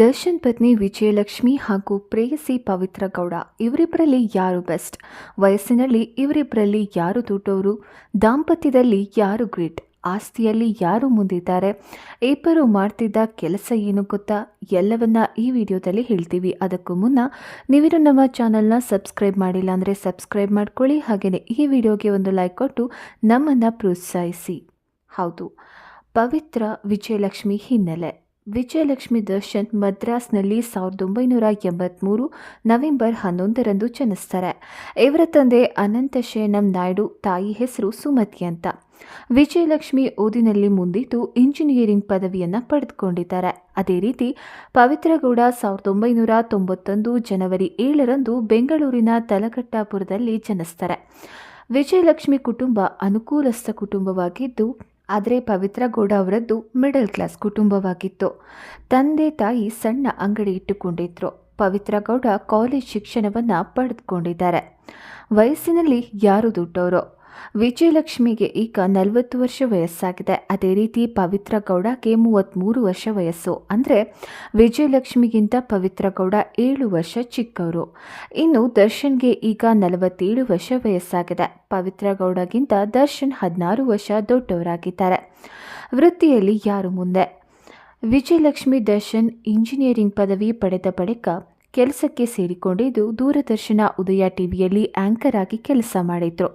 ದರ್ಶನ್ ಪತ್ನಿ ವಿಜಯಲಕ್ಷ್ಮಿ ಹಾಗೂ ಪ್ರೇಯಸಿ ಪವಿತ್ರ ಗೌಡ ಇವರಿಬ್ಬರಲ್ಲಿ ಯಾರು ಬೆಸ್ಟ್? ವಯಸ್ಸಿನಲ್ಲಿ ಇವರಿಬ್ಬರಲ್ಲಿ ಯಾರು ದೊಡ್ಡವರು ದಾಂಪತ್ಯದಲ್ಲಿ ಯಾರು ಗ್ರೇಟ್? ಆಸ್ತಿಯಲ್ಲಿ ಯಾರು ಮುಂದಿದ್ದಾರೆ? ಇಬ್ಬರು ಮಾಡ್ತಿದ್ದ ಕೆಲಸ ಏನು ಗೊತ್ತಾ? ಎಲ್ಲವನ್ನ ಈ ವಿಡಿಯೋದಲ್ಲಿ ಹೇಳ್ತೀವಿ. ಅದಕ್ಕೂ ಮುನ್ನ ನೀವಿರು ನಮ್ಮ ಚಾನಲ್ನ ಸಬ್ಸ್ಕ್ರೈಬ್ ಮಾಡಿಲ್ಲ ಅಂದರೆ ಸಬ್ಸ್ಕ್ರೈಬ್ ಮಾಡ್ಕೊಳ್ಳಿ. ಹಾಗೆಯೇ ಈ ವಿಡಿಯೋಗೆ ಒಂದು ಲೈಕ್ ಕೊಟ್ಟು ನಮ್ಮನ್ನು ಪ್ರೋತ್ಸಾಹಿಸಿ. ಹೌದು. ಪವಿತ್ರ ವಿಜಯಲಕ್ಷ್ಮಿ ಹಿನ್ನೆಲೆ. ವಿಜಯಲಕ್ಷ್ಮಿ ದರ್ಶನ್ ಮದ್ರಾಸ್ನಲ್ಲಿ ಸಾವಿರದ ಒಂಬೈನೂರ ಎಂಬತ್ತ್ಮೂರು ನವೆಂಬರ್ ಹನ್ನೊಂದರಂದು ಜನಿಸ್ತಾರೆ. ಇವರ ತಂದೆ ಅನಂತ ಶೇನಂ ನಾಯ್ಡು, ತಾಯಿ ಹೆಸರು ಸುಮತಿ ಅಂತ. ವಿಜಯಲಕ್ಷ್ಮಿ ಓದಿನಲ್ಲಿ ಮುಂದಿದ್ದು ಇಂಜಿನಿಯರಿಂಗ್ ಪದವಿಯನ್ನು ಪಡೆದುಕೊಂಡಿದ್ದಾರೆ. ಅದೇ ರೀತಿ ಪವಿತ್ರಗೌಡ ಸಾವಿರದ ಒಂಬೈನೂರ ತೊಂಬತ್ತೊಂದು ಜನವರಿ ಏಳರಂದು ಬೆಂಗಳೂರಿನ ತಲಘಟ್ಟಾಪುರದಲ್ಲಿ ಜನಿಸ್ತಾರೆ. ವಿಜಯಲಕ್ಷ್ಮಿ ಕುಟುಂಬ ಅನುಕೂಲಸ್ಥ ಕುಟುಂಬವಾಗಿದ್ದು ಆದರೆ ಪವಿತ್ರ ಗೌಡ ಅವರದ್ದು ಮಿಡಲ್ ಕ್ಲಾಸ್ ಕುಟುಂಬವಾಗಿತ್ತು. ತಂದೆ ತಾಯಿ ಸಣ್ಣ ಅಂಗಡಿ ಇಟ್ಟುಕೊಂಡಿದ್ರು. ಪವಿತ್ರ ಗೌಡ ಕಾಲೇಜ್ ಶಿಕ್ಷಣವನ್ನು ಪಡೆದುಕೊಂಡಿದ್ದಾರೆ. ವಯಸ್ಸಿನಲ್ಲಿ ಯಾರು ದೊಡ್ಡವರು? ವಿಜಯಲಕ್ಷ್ಮಿಗೆ ಈಗ ನಲವತ್ತು ವರ್ಷ ವಯಸ್ಸಾಗಿದೆ. ಅದೇ ರೀತಿ ಪವಿತ್ರ ಗೌಡಕ್ಕೆ ಮೂವತ್ತ್ಮೂರು ವರ್ಷ ವಯಸ್ಸು. ಅಂದರೆ ವಿಜಯಲಕ್ಷ್ಮಿಗಿಂತ ಪವಿತ್ರ ಗೌಡ ಏಳು ವರ್ಷ ಚಿಕ್ಕವರು. ಇನ್ನು ದರ್ಶನ್ಗೆ ಈಗ ನಲವತ್ತೇಳು ವರ್ಷ ವಯಸ್ಸಾಗಿದೆ. ಪವಿತ್ರ ಗೌಡಗಿಂತ ದರ್ಶನ್ ಹದಿನಾರು ವರ್ಷ ದೊಡ್ಡವರಾಗಿದ್ದಾರೆ. ವೃತ್ತಿಯಲ್ಲಿ ಯಾರು ಮುಂದೆ? ವಿಜಯಲಕ್ಷ್ಮಿ ದರ್ಶನ್ ಇಂಜಿನಿಯರಿಂಗ್ ಪದವಿ ಪಡೆದ ಬಳಿಕ ಕೆಲಸಕ್ಕೆ ಸೇರಿಕೊಂಡಿದ್ದು ದೂರದರ್ಶನ ಉದಯ ಟಿವಿಯಲ್ಲಿ ಆಂಕರ್ ಆಗಿ ಕೆಲಸ ಮಾಡಿದ್ರು.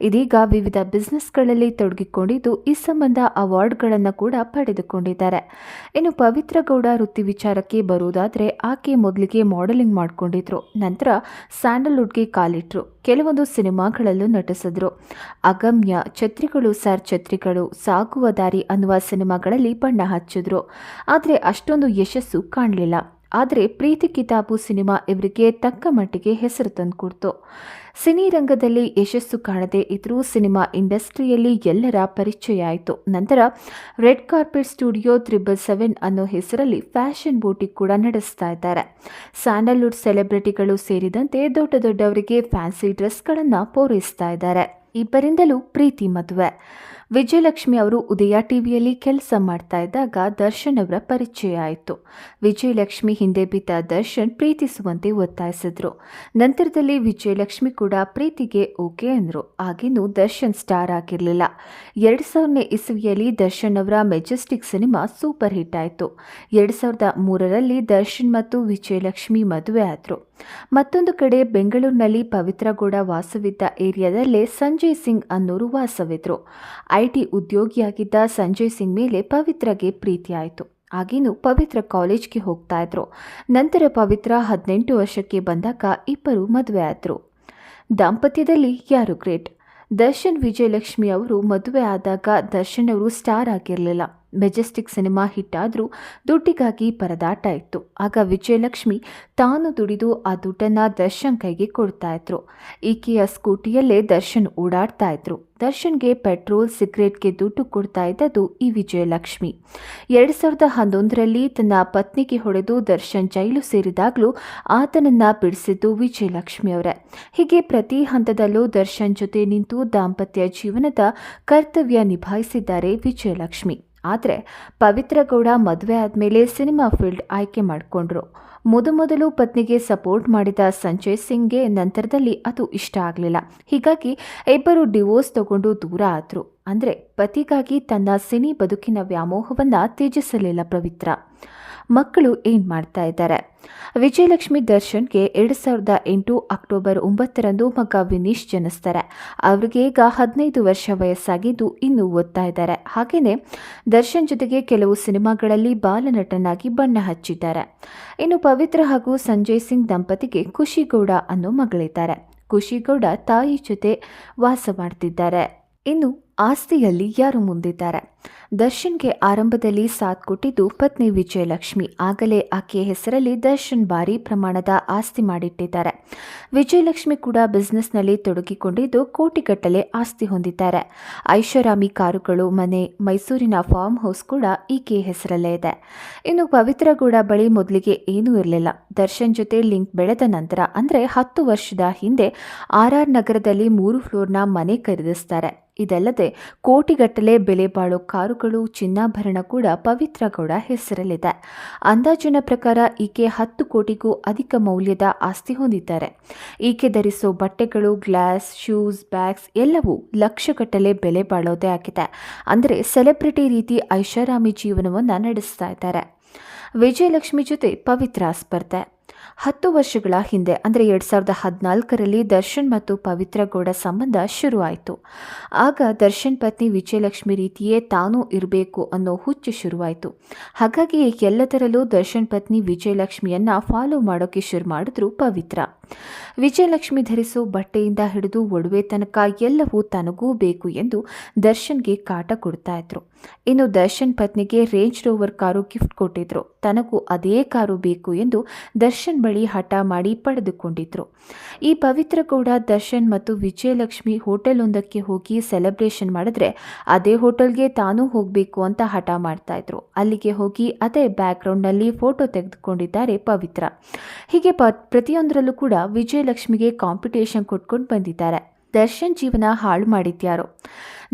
ಇದೀಗ ವಿವಿಧ ಬಿಸ್ನೆಸ್ಗಳಲ್ಲಿ ತೊಡಗಿಕೊಂಡಿದ್ದು ಈ ಸಂಬಂಧ ಅವಾರ್ಡ್ಗಳನ್ನು ಕೂಡ ಪಡೆದುಕೊಂಡಿದ್ದಾರೆ. ಇನ್ನು ಪವಿತ್ರ ಗೌಡ ವೃತ್ತಿ ವಿಚಾರಕ್ಕೆ ಬರುವುದಾದರೆ ಆಕೆ ಮೊದಲಿಗೆ ಮಾಡೆಲಿಂಗ್ ಮಾಡಿಕೊಂಡಿದ್ರು, ನಂತರ ಸ್ಯಾಂಡಲ್ವುಡ್ಗೆ ಕಾಲಿಟ್ರು, ಕೆಲವೊಂದು ಸಿನಿಮಾಗಳಲ್ಲೂ ನಟಿಸಿದ್ರು. ಅಗಮ್ಯ ಛತ್ರಿಗಳು ಸರ್ ಛತ್ರಿಗಳು, ಸಾಗುವ ದಾರಿ ಅನ್ನುವ ಸಿನಿಮಾಗಳಲ್ಲಿ ಬಣ್ಣ ಹಚ್ಚಿದ್ರು. ಆದರೆ ಅಷ್ಟೊಂದು ಯಶಸ್ಸು ಕಾಣಲಿಲ್ಲ. ಆದರೆ ಪ್ರೀತಿ ಕಿತಾಬು ಸಿನಿಮಾ ಇವರಿಗೆ ತಕ್ಕ ಮಟ್ಟಿಗೆ ಹೆಸರು ತಂದುಕೊಡ್ತು. ಸಿನಿ ರಂಗದಲ್ಲಿ ಯಶಸ್ಸು ಕಾಣದೇ ಇದ್ದರೂ ಸಿನಿಮಾ ಇಂಡಸ್ಟ್ರಿಯಲ್ಲಿ ಎಲ್ಲರ ಪರಿಚಯ ಆಯಿತು. ನಂತರ red carpet studio triple seven ಅನ್ನೋ ಹೆಸರಲ್ಲಿ ಫ್ಯಾಷನ್ ಬೋಟಿಕ್ ಕೂಡ ನಡೆಸ್ತಾ ಇದ್ದಾರೆ. ಸ್ಯಾಂಡಲ್ವುಡ್ ಸೆಲೆಬ್ರಿಟಿಗಳು ಸೇರಿದಂತೆ ದೊಡ್ಡ ದೊಡ್ಡವರಿಗೆ ಫ್ಯಾನ್ಸಿ ಡ್ರೆಸ್ಗಳನ್ನು ಪೂರೈಸ್ತಾ ಇದ್ದಾರೆ. ಇಬ್ಬರಿಂದಲೂ ಪ್ರೀತಿ ಮದುವೆ. ವಿಜಯಲಕ್ಷ್ಮಿ ಅವರು ಉದಯ ಟಿವಿಯಲ್ಲಿ ಕೆಲಸ ಮಾಡ್ತಾ ಇದ್ದಾಗ ದರ್ಶನ್ ಅವರ ಪರಿಚಯ ಆಯಿತು. ವಿಜಯಲಕ್ಷ್ಮಿ ಹಿಂದೆ ಬಿದ್ದ ದರ್ಶನ್ ಪ್ರೀತಿಸುವಂತೆ ಒತ್ತಾಯಿಸಿದ್ರು. ನಂತರದಲ್ಲಿ ವಿಜಯಲಕ್ಷ್ಮಿ ಕೂಡ ಪ್ರೀತಿಗೆ ಓಕೆ ಅಂದರು. ಆಗಿನೂ ದರ್ಶನ್ ಸ್ಟಾರ್ ಆಗಿರಲಿಲ್ಲ. ಎರಡು ಸಾವಿರನೇ ಇಸವಿಯಲ್ಲಿ ದರ್ಶನ್ ಅವರ ಮೆಜೆಸ್ಟಿಕ್ ಸಿನಿಮಾ ಸೂಪರ್ ಹಿಟ್ ಆಯಿತು. ಎರಡು ಸಾವಿರದ ಮೂರರಲ್ಲಿ ದರ್ಶನ್ ಮತ್ತು ವಿಜಯಲಕ್ಷ್ಮಿ ಮದುವೆ ಆದರು. ಮತ್ತೊಂದು ಕಡೆ ಬೆಂಗಳೂರಿನಲ್ಲಿ ಪವಿತ್ರಗೌಡ ವಾಸವಿದ್ದ ಏರಿಯಾದಲ್ಲೇ ಸಂಜಯ್ ಸಿಂಗ್ ಅನ್ನೋರು ವಾಸವಿದ್ರು. ಐಟಿ ಉದ್ಯೋಗಿಯಾಗಿದ್ದ ಸಂಜಯ್ ಸಿಂಗ್ ಮೇಲೆ ಪವಿತ್ರಗೆ ಪ್ರೀತಿಯಾಯಿತು. ಆಗೇನು ಪವಿತ್ರ ಕಾಲೇಜ್ಗೆ ಹೋಗ್ತಾ ಇದ್ರು. ನಂತರ ಪವಿತ್ರ ಹದಿನೆಂಟು ವರ್ಷಕ್ಕೆ ಬಂದಾಗ ಇಬ್ಬರು ಮದುವೆ ಆದರು. ದಾಂಪತ್ಯದಲ್ಲಿ ಯಾರು ಗ್ರೇಟ್? ದರ್ಶನ್ ವಿಜಯಲಕ್ಷ್ಮಿ ಅವರು ಮದುವೆ ಆದಾಗ ದರ್ಶನ್ ಅವರು ಸ್ಟಾರ್ ಆಗಿರಲಿಲ್ಲ. ಮೆಜೆಸ್ಟಿಕ್ ಸಿನಿಮಾ ಹಿಟ್ ಆದರೂ ದುಡ್ಡಿಗಾಗಿ ಪರದಾಟ ಇತ್ತು. ಆಗ ವಿಜಯಲಕ್ಷ್ಮಿ ತಾನು ದುಡಿದು ಆ ದುಡ್ಡನ್ನು ದರ್ಶನ್ ಕೈಗೆ ಕೊಡ್ತಾ ಇದ್ರು. ಈಕೆಯ ಸ್ಕೂಟಿಯಲ್ಲೇ ದರ್ಶನ್ ಓಡಾಡ್ತಾ ಇದ್ರು. ದರ್ಶನ್ಗೆ ಪೆಟ್ರೋಲ್, ಸಿಗರೇಟ್ಗೆ ದುಡ್ಡು ಕೊಡ್ತಾ ಇದ್ದದ್ದು ಈ ವಿಜಯಲಕ್ಷ್ಮಿ. ಎರಡು ಸಾವಿರದ ಹನ್ನೊಂದರಲ್ಲಿ ತನ್ನ ಪತ್ನಿಗೆ ಹೊಡೆದು ದರ್ಶನ್ ಜೈಲು ಸೇರಿದಾಗಲೂ ಆತನನ್ನ ಬಿಡಿಸಿದ್ದು ವಿಜಯಲಕ್ಷ್ಮಿ ಅವರೇ ಹೀಗೆ ಪ್ರತಿ ಹಂತದಲ್ಲೂ ದರ್ಶನ್ ಜೊತೆ ನಿಂತು ದಾಂಪತ್ಯ ಜೀವನದ ಕರ್ತವ್ಯ ನಿಭಾಯಿಸಿದ್ದಾರೆ ವಿಜಯಲಕ್ಷ್ಮಿ. ಆದರೆ ಪವಿತ್ರ ಗೌಡ ಮದುವೆ ಆದಮೇಲೆ ಸಿನಿಮಾ ಫೀಲ್ಡ್ ಆಯ್ಕೆ ಮಾಡಿಕೊಂಡ್ರು. ಮೊದಮೊದಲು ಪತ್ನಿಗೆ ಸಪೋರ್ಟ್ ಮಾಡಿದ ಸಂಜಯ್ ಸಿಂಗ್ಗೆ ನಂತರದಲ್ಲಿ ಅದು ಇಷ್ಟ ಆಗಲಿಲ್ಲ. ಹೀಗಾಗಿ ಇಬ್ಬರು ಡಿವೋರ್ಸ್ ತಗೊಂಡು ದೂರ ಆದರು. ಅಂದರೆ ಪತಿಗಾಗಿ ತನ್ನ ಸಿನಿ ಬದುಕಿನ ವ್ಯಾಮೋಹವನ್ನು ತ್ಯಜಿಸಲಿಲ್ಲ ಪವಿತ್ರ. ಮಕ್ಕಳು ಏನು ಮಾಡ್ತಾ ಇದ್ದಾರೆ? ವಿಜಯಲಕ್ಷ್ಮಿ ದರ್ಶನ್ಗೆ ಎರಡು ಸಾವಿರದ ಎಂಟು ಅಕ್ಟೋಬರ್ ಒಂಬತ್ತರಂದು ಮಗ ವಿನೀಶ್ ಜನಿಸ್ತಾರೆ. ಅವರಿಗೆ ಈಗ ಹದಿನೈದು ವರ್ಷ ವಯಸ್ಸಾಗಿದ್ದು ಇನ್ನೂ ಓದ್ತಾ ಇದ್ದಾರೆ. ಹಾಗೆಯೇ ದರ್ಶನ್ ಜೊತೆಗೆ ಕೆಲವು ಸಿನಿಮಾಗಳಲ್ಲಿ ಬಾಲನಟನಾಗಿ ಬಣ್ಣ ಹಚ್ಚಿದ್ದಾರೆ. ಇನ್ನು ಪವಿತ್ರ ಹಾಗೂ ಸಂಜಯ್ ಸಿಂಗ್ ದಂಪತಿಗೆ ಖುಷಿಗೌಡ ಅನ್ನೋ ಮಗಳಿದ್ದಾರೆ. ಖುಷಿಗೌಡ ತಾಯಿ ಜೊತೆ ವಾಸ ಮಾಡ್ತಿದ್ದಾರೆ. ಇನ್ನು ಆಸ್ತಿಯಲ್ಲಿ ಯಾರು ಮುಂದಿದ್ದಾರೆ? ದರ್ಶನ್ಗೆ ಆರಂಭದಲ್ಲಿ ಸಾಥ್ ಕೊಟ್ಟಿದ್ದು ಪತ್ನಿ ವಿಜಯಲಕ್ಷ್ಮಿ. ಆಗಲೇ ಆಕೆಯ ಹೆಸರಲ್ಲಿ ದರ್ಶನ್ ಭಾರಿ ಪ್ರಮಾಣದ ಆಸ್ತಿ ಮಾಡಿಟ್ಟಿದ್ದಾರೆ. ವಿಜಯಲಕ್ಷ್ಮಿ ಕೂಡ ಬಿಸ್ನೆಸ್ನಲ್ಲಿ ತೊಡಗಿಕೊಂಡಿದ್ದು ಕೋಟಿಗಟ್ಟಲೆ ಆಸ್ತಿ ಹೊಂದಿದ್ದಾರೆ. ಐಷಾರಾಮಿ ಕಾರುಗಳು, ಮನೆ, ಮೈಸೂರಿನ ಫಾರ್ಮ್ ಹೌಸ್ ಕೂಡ ಈಕೆಯ ಹೆಸರಲ್ಲೇ ಇದೆ. ಇನ್ನು ಪವಿತ್ರಗೌಡ ಬಳಿ ಮೊದಲಿಗೆ ಏನೂ ಇರಲಿಲ್ಲ. ದರ್ಶನ್ ಜೊತೆ ಲಿಂಕ್ ಬೆಳೆದ ನಂತರ ಅಂದರೆ ಹತ್ತು ವರ್ಷದ ಹಿಂದೆ ಆರ್ ಆರ್ ನಗರದಲ್ಲಿ ಮೂರು ಫ್ಲೋರ್ನ ಮನೆ ಖರೀದಿಸ್ತಾರೆ. ಇದಲ್ಲದೆ ಕೋಟಿಗಟ್ಟಲೆ ಬೆಲೆ ಬಾಳೋ ಕಾರುಗಳು, ಚಿನ್ನಾಭರಣ ಕೂಡ ಪವಿತ್ರ ಗೌಡ ಹೆಸರಲ್ಲಿದೆ. ಅಂದಾಜಿನ ಪ್ರಕಾರ ಈಕೆ ಹತ್ತು ಕೋಟಿಗೂ ಅಧಿಕ ಮೌಲ್ಯದ ಆಸ್ತಿ ಹೊಂದಿದ್ದಾರೆ. ಈಕೆ ಧರಿಸೋ ಬಟ್ಟೆಗಳು, ಗ್ಲಾಸ್, ಶೂಸ್, ಬ್ಯಾಗ್ಸ್ ಎಲ್ಲವೂ ಲಕ್ಷಗಟ್ಟಲೆ ಬೆಲೆ ಬಾಳೋದೇ ಆಗಿದೆ. ಅಂದರೆ ಸೆಲೆಬ್ರಿಟಿ ರೀತಿ ಐಷಾರಾಮಿ ಜೀವನವನ್ನು ನಡೆಸ್ತಾ ಇದ್ದಾರೆ. ವಿಜಯಲಕ್ಷ್ಮಿ ಜೊತೆ ಪವಿತ್ರ ಸ್ಪರ್ಧೆ. ಹತ್ತು ವರ್ಷಗಳ ಹಿಂದೆ, ಅಂದರೆ ಎರಡು ಸಾವಿರದ ಹದಿನಾಲ್ಕರಲ್ಲಿ ದರ್ಶನ್ ಮತ್ತು ಪವಿತ್ರ ಗೌಡ ಸಂಬಂಧ ಶುರುವಾಯಿತು. ಆಗ ದರ್ಶನ್ ಪತ್ನಿ ವಿಜಯಲಕ್ಷ್ಮಿ ರೀತಿಯೇ ತಾನೂ ಇರಬೇಕು ಅನ್ನೋ ಹುಚ್ಚು ಶುರುವಾಯಿತು. ಹಾಗಾಗಿ ಎಲ್ಲದರಲ್ಲೂ ದರ್ಶನ್ ಪತ್ನಿ ವಿಜಯಲಕ್ಷ್ಮಿಯನ್ನು ಫಾಲೋ ಮಾಡೋಕ್ಕೆ ಶುರು ಮಾಡಿದ್ರು ಪವಿತ್ರ. ವಿಜಯಲಕ್ಷ್ಮಿ ಧರಿಸೋ ಬಟ್ಟೆಯಿಂದ ಹಿಡಿದು ಒಡವೆ ತನಕ ಎಲ್ಲವೂ ತನಗೂ ಬೇಕು ಎಂದು ದರ್ಶನ್ಗೆ ಕಾಟ ಕೊಡ್ತಾ ಇದ್ರು. ಇನ್ನು ದರ್ಶನ್ ಪತ್ನಿಗೆ ರೇಂಜ್ ರೋವರ್ ಕಾರು ಗಿಫ್ಟ್ ಕೊಟ್ಟಿದ್ರು. ತನಗೂ ಅದೇ ಕಾರು ಬೇಕು ಎಂದು ದರ್ಶನ್ ಬಳಿ ಹಠ ಮಾಡಿ ಪಡೆದುಕೊಂಡಿದ್ರು. ಈ ಪವಿತ್ರ ಕೂಡ ದರ್ಶನ್ ಮತ್ತು ವಿಜಯಲಕ್ಷ್ಮಿ ಹೋಟೆಲ್ ಒಂದಕ್ಕೆ ಹೋಗಿ ಸೆಲೆಬ್ರೇಷನ್ ಮಾಡಿದ್ರೆ ಅದೇ ಹೋಟೆಲ್ಗೆ ತಾನೂ ಹೋಗಬೇಕು ಅಂತ ಹಠ ಮಾಡ್ತಾ ಇದ್ರು. ಅಲ್ಲಿಗೆ ಹೋಗಿ ಅದೇ ಬ್ಯಾಕ್ಗ್ರೌಂಡ್ನಲ್ಲಿ ಫೋಟೋ ತೆಗೆದುಕೊಂಡಿದ್ದಾರೆ ಪವಿತ್ರ. ಹೀಗೆ ಪ, ಪ್ರತಿಯೊಂದರಲ್ಲೂ ಕೂಡ ವಿಜಯಲಕ್ಷ್ಮಿಗೆ ಕಾಂಪಿಟೇಷನ್ ಕೊಟ್ಕೊಂಡು ಬಂದಿದ್ದಾರೆ. ದರ್ಶನ್ ಜೀವನ ಹಾಳು ಮಾಡಿದ್ಯಾರೋ?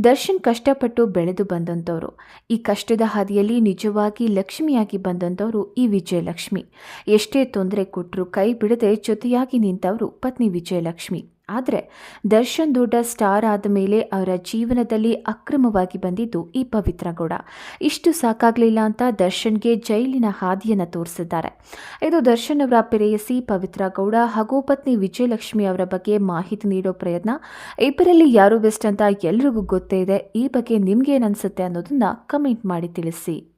ದರ್ಶನ್ ಕಷ್ಟಪಟ್ಟು ಬೆಳೆದು ಬಂದಂಥವ್ರು. ಈ ಕಷ್ಟದ ಹಾದಿಯಲ್ಲಿ ನಿಜವಾಗಿ ಲಕ್ಷ್ಮಿಯಾಗಿ ಬಂದಂಥವರು ಈ ವಿಜಯಲಕ್ಷ್ಮಿ. ಎಷ್ಟೇ ತೊಂದರೆ ಕೊಟ್ಟರು ಕೈ ಬಿಡದೆ ಜೊತೆಯಾಗಿ ನಿಂತವರು ಪತ್ನಿ ವಿಜಯಲಕ್ಷ್ಮಿ. ಆದರೆ ದರ್ಶನ್ ದೊಡ್ಡ ಸ್ಟಾರ್ ಆದ ಮೇಲೆ ಅವರ ಜೀವನದಲ್ಲಿ ಅಕ್ರಮವಾಗಿ ಬಂದಿದ್ದು ಈ ಪವಿತ್ರ ಗೌಡ. ಇಷ್ಟು ಸಾಕಾಗಲಿಲ್ಲ ಅಂತ ದರ್ಶನ್ಗೆ ಜೈಲಿನ ಹಾದಿಯನ್ನು ತೋರಿಸಿದ್ದಾರೆ. ಇದು ದರ್ಶನ್ ಅವರ ಪ್ರೇಯಸಿ ಪವಿತ್ರ ಗೌಡ ಹಾಗೂ ಪತ್ನಿ ವಿಜಯಲಕ್ಷ್ಮಿ ಅವರ ಬಗ್ಗೆ ಮಾಹಿತಿ ನೀಡೋ ಪ್ರಯತ್ನ. ಇಬ್ಬರಲ್ಲಿ ಯಾರು ಬೆಸ್ಟ್ ಅಂತ ಎಲ್ರಿಗೂ ಗೊತ್ತೇ ಇದೆ. ಈ ಬಗ್ಗೆ ನಿಮ್ಗೆ ಏನನ್ಸುತ್ತೆ ಅನ್ನೋದನ್ನ ಕಮೆಂಟ್ ಮಾಡಿ ತಿಳಿಸಿ.